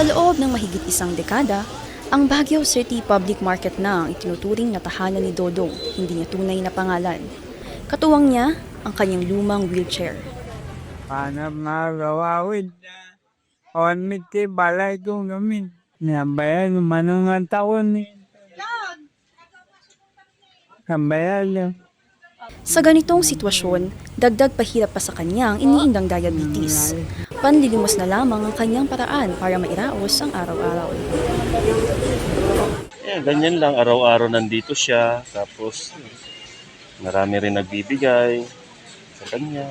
loob ng mahigit isang dekada, ang Baguio City Public Market na ang itinuturing na tahanan ni Dodong, hindi niya tunay na pangalan. Katuwang niya ang kanyang lumang wheelchair. Hanap na gawawid. Awan miti balay kong gamin. Nabayan manong ang taon ni. Kambayan lang. Sa ganitong sitwasyon, dagdag pahirap pa sa kanya ang iniindang diabetes. Panlilimos na lamang ang kanyang paraan para mairaos ang araw-araw. Eh, ganyan lang. Araw-araw nandito siya. Tapos, marami rin nagbibigay sa kanya.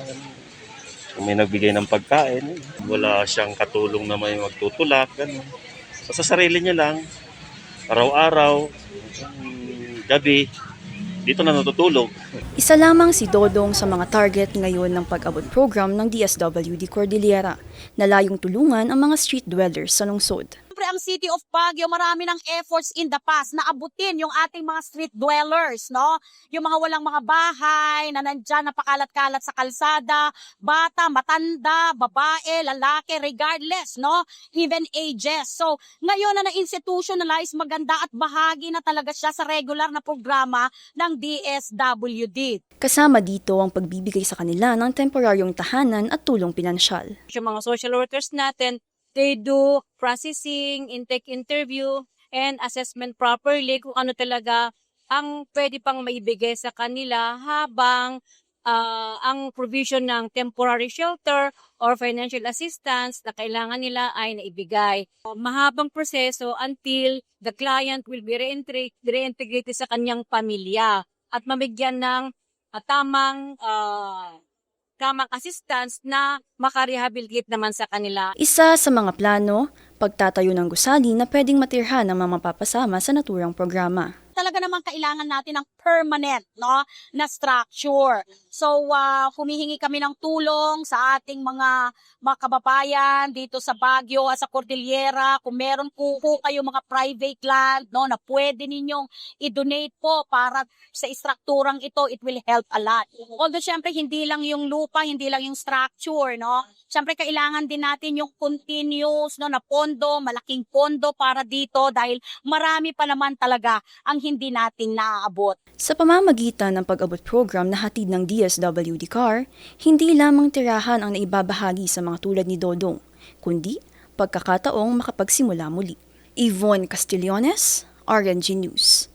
Kung may nagbigay ng pagkain, wala siyang katulong na may magtutulak. Ganun. So, sa sarili niya lang, araw-araw, gabi, dito na natutulog. Isa lamang si Dodong sa mga target ngayon ng pag-abot program ng DSWD Cordillera na layong tulungan ang mga street dwellers sa lungsod. Ang City of Baguio, marami ng efforts in the past na abutin yung ating mga street dwellers, no? Yung mga walang mga bahay, na nandyan, napakalat-kalat sa kalsada, bata, matanda, babae, lalaki, regardless, no? Even ages. So, ngayon na na-institutionalize, maganda at bahagi na talaga siya sa regular na programa ng DSWD. Kasama dito ang pagbibigay sa kanila ng temporaryong tahanan at tulong pinansyal. yung mga social workers natin, they do processing, intake interview, and assessment properly kung ano talaga ang pwede pang maibigay sa kanila habang ah, ang provision ng temporary shelter or financial assistance na kailangan nila ay naibigay. Mahabang proseso until the client will be reintegra- reintegrated sa kanyang pamilya at mabigyan ng ah, tamang ah, tamang assistance na makarehabilitate naman sa kanila. Isa sa mga plano, pagtatayo ng gusali na pwedeng matirhan ng mga mapapasama sa naturang programa. Talaga naman kailangan natin ng permanent no na structure. So ah, humihingi kami ng tulong sa ating mga mga kababayan dito sa Baguio at sa Cordillera kung meron po, po kayo mga private land no na pwede ninyong i-donate po para sa istrukturang ito it will help a lot. Although syempre hindi lang yung lupa, hindi lang yung structure no. Syempre kailangan din natin yung continuous no na pondo, malaking pondo para dito dahil marami pa naman talaga ang hindi natin naaabot. Sa pamamagitan ng pag-abot program na hatid ng DSWD CAR, hindi lamang tirahan ang naibabahagi sa mga tulad ni Dodong, kundi pagkakataong makapagsimula muli. Yvonne Castillones, RNG News.